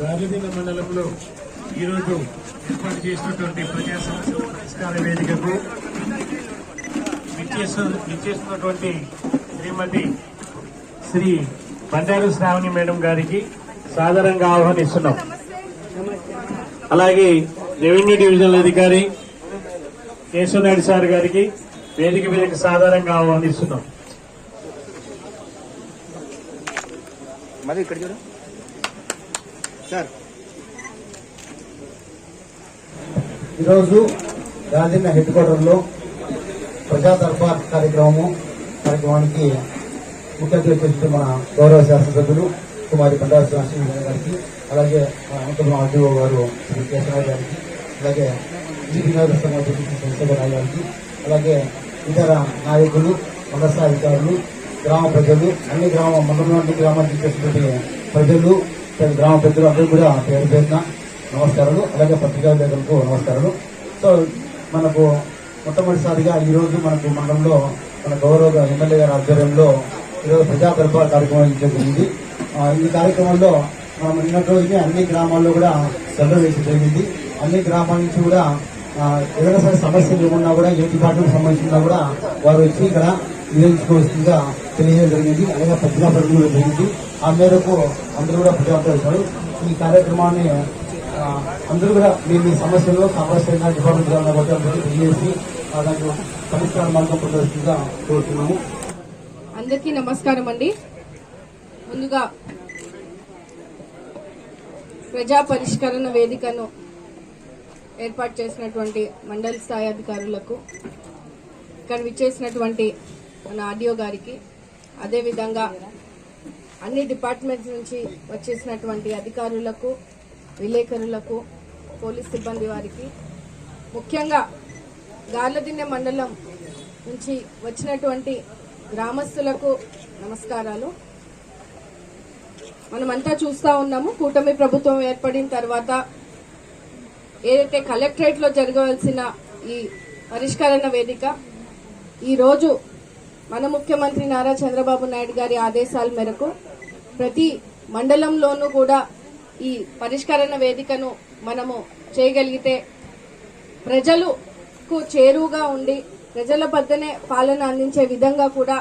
Madam మండలంలో ఈరోజు ఏర్పాటు చేసినటువంటి ప్రజా సమస్యల పరిష్కార వేదికకు విచ్చేస్తున్నటువంటి శ్రీమతి శ్రీ బండారు శ్రావణి మేడం గారికి సాదరంగా ఆహ్వానిస్తున్నాం. అలాగే రెవెన్యూ డివిజనల్ అధికారి కేశవనాయుడు సార్ గారికి వేదిక మీదకి సాధారణంగా ఆహ్వానిస్తున్నాం. మరి ఇక్కడ చూడు. సార్. ఈరోజు గాంధీన హెడ్ క్వార్టర్లో ప్రజా దర్బార్ కార్యక్రమము కార్యక్రమానికి ముఖ్య అతిథి మన గౌరవ శాసనసభ్యులు కుమారి బండారు శ్రీనివాస గారికి అలాగే మన అనంతపురం ఆర్డీఓ గారు శ్రీ కేశవరావు గారికి అలాగే ఇంజనీర్ సంఘం చంద్రశేఖరరావు గారికి అలాగే ఇతర నాయకులు మండల అధికారులు గ్రామ ప్రజలు అన్ని గ్రామ మండలంలో అన్ని గ్రామాలకు చేసినటువంటి ప్రజలు గ్రామ పెద్దలు అందరూ కూడా పేరు పేరున నమస్కారాలు అలాగే పత్రికా విలేకరులకు నమస్కారాలు. సో మనకు మొట్టమొదటిసారిగా ఈ రోజు మనకు మండలంలో మన గౌరవ ఎమ్మెల్యే గారి ఆధ్వర్యంలో ఈరోజు ప్రజా దర్బార్ కార్యక్రమం జరిగింది. ఈ కార్యక్రమంలో మనం నిన్నటి రోజునే అన్ని గ్రామాల్లో కూడా సర్వే వేసి జరిగింది. అన్ని గ్రామాల నుంచి కూడా ఎవరైనా ఏదైనా సరే సమస్యలు ఏమన్నా కూడా ఏ డిపార్ట్మెంట్ సంబంధించినా కూడా వారు వచ్చి ఇక్కడ నియోజకవర్గంగా తెలియజేయడం జరిగింది. అలాగే పత్రికా ప్రకటన జరిగింది. ఆ మేరకు అందరూ కూడా ప్రజాప్రతినిధులు ఈ కార్యక్రమాన్ని అందరూ కూడా మీ మీ సమస్యలు కావాల్సిన డిపార్ట్మెంట్ తెలియజేసి దానికి పరిష్కార మార్గం పొందవలసిందిగా కోరుతున్నాము. అందరికీ నమస్కారం అండి. ముందుగా ప్రజా పరిష్కరణ వేదికను ఏర్పాటు చేసినటువంటి మండలి స్థాయి అధికారులకు ఇక్కడ విచ్చేసినటువంటి మన ఆడియో గారికి అదేవిధంగా అన్ని డిపార్ట్మెంట్స్ నుంచి వచ్చేసినటువంటి అధికారులకు విలేకరులకు పోలీస్ సిబ్బంది వారికి ముఖ్యంగా గార్లదిన్నె మండలం నుంచి వచ్చినటువంటి గ్రామస్తులకు నమస్కారాలు. మనమంతా చూస్తా ఉన్నాము. కూటమి ప్రభుత్వం ఏర్పడిన తర్వాత ఏదైతే కలెక్టరేట్లో జరగవలసిన ఈ పరిష్కరణ వేదిక ఈరోజు మన ముఖ్యమంత్రి నారా చంద్రబాబు నాయుడు గారి ఆదేశాల మేరకు ప్రతి మండలంలోనూ కూడా ఈ పరిష్కరణ వేదికను మనము చేయగలిగితే ప్రజలకు చేరువుగా ఉండి ప్రజల వద్దనే పాలన అందించే విధంగా కూడా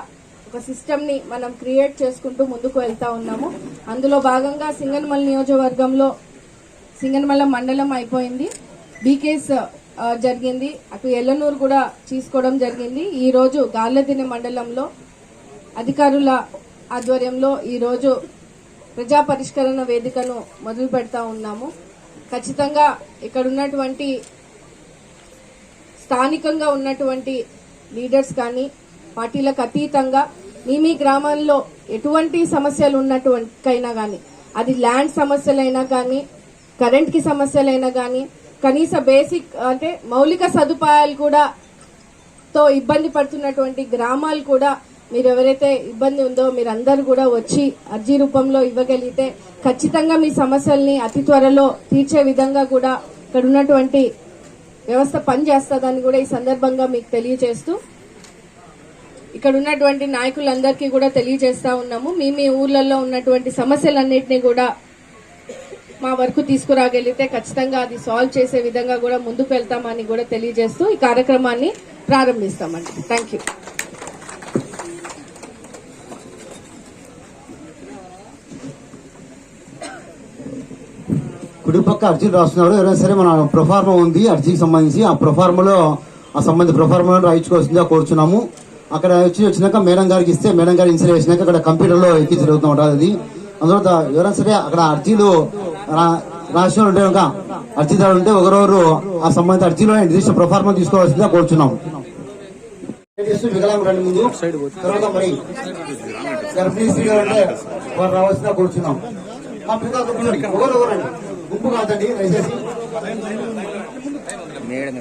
ఒక సిస్టమ్ని మనం క్రియేట్ చేసుకుంటూ ముందుకు వెళ్తా ఉన్నాము. అందులో భాగంగా సింగనమల నియోజకవర్గంలో సింగనమల మండలం అయిపోయింది. బీకేస్ జరిగింది. అటు ఎల్లనూరు కూడా తీసుకోవడం జరిగింది. ఈరోజు గాల్లదిని మండలంలో అధికారుల ఆధ్వర్యంలో ఈరోజు ప్రజా పరిష్కరణ వేదికను మొదలు పెడతా ఉన్నాము. ఖచ్చితంగా ఇక్కడ ఉన్నటువంటి స్థానికంగా ఉన్నటువంటి లీడర్స్ కానీ పార్టీలకు అతీతంగా మీ మీ గ్రామాల్లో ఎటువంటి సమస్యలు ఉన్నటువంటికైనా కానీ అది ల్యాండ్ సమస్యలైనా కానీ కరెంట్కి సమస్యలైనా కానీ కనీస బేసిక్ అంటే మౌలిక సదుపాయాలు కూడా తో ఇబ్బంది పడుతున్నటువంటి గ్రామాలు కూడా మీరు ఎవరైతే ఇబ్బంది ఉందో మీరందరూ కూడా వచ్చి అర్జీ రూపంలో ఇవ్వగలిగితే ఖచ్చితంగా మీ సమస్యల్ని అతి త్వరలో తీర్చే విధంగా కూడా ఇక్కడ ఉన్నటువంటి వ్యవస్థ పనిచేస్తుందని కూడా ఈ సందర్భంగా మీకు తెలియజేస్తూ ఇక్కడ ఉన్నటువంటి నాయకులందరికీ కూడా తెలియజేస్తా ఉన్నాము. మీ మీ ఊర్లలో ఉన్నటువంటి సమస్యలన్నింటినీ కూడా మా వరకు తీసుకురాగలిగితే ఖచ్చితంగా అది సాల్వ్ చేసే విధంగా కూడా ముందుకు వెళ్తామని కూడా తెలియజేస్తూ ఈ కార్యక్రమాన్ని ప్రారంభిస్తామండి. థ్యాంక్ యూ కుడి పక్క అర్జీలు ఎవరైనా సరే మన ప్రొఫార్మ ఉంది. అర్జీకి సంబంధించి ఆ ప్రొఫార్మలో ఆ సంబంధిత ప్రొఫార్మలో రాయించుకోవాల్సిందిగా కోరుచున్నాము. అక్కడ వచ్చి వచ్చినాక మేడం గారికి ఇస్తే మేడం గారు ఇన్సూర్ చేసినాక అక్కడ కంప్యూటర్లో ఎక్కి జరుగుతూ ఉంటుంది అది. అందువల్ల ఎవరైనా సరే అక్కడ అర్జీలు రాసిన ఉంటే ఒక అర్జీదారులు ఉంటే ఒకరెవరు ఆ సంబంధిత అర్జీలో నిర్దిష్ట ప్రొఫార్మా తీసుకోవాల్సిందిగా కోరుచున్నాం. వికలాంగులు ముందు. తర్వాత మరి గర్భిణీ స్త్రీ గారు వారు రావాల్సిందిగా కూర్చున్నాం. మా పిల్లలు కూర్చోండి. గుంపు కాదండి దయచేసి. మేడం.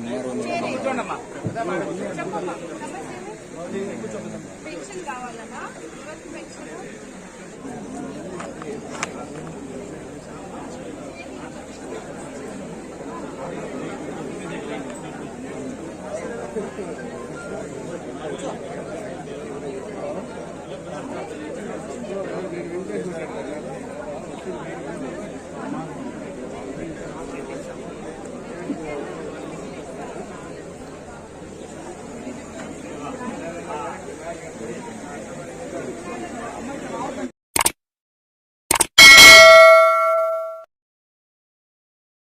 పెన్షన్ కావాలన్నా ఎవరికి పెన్షన్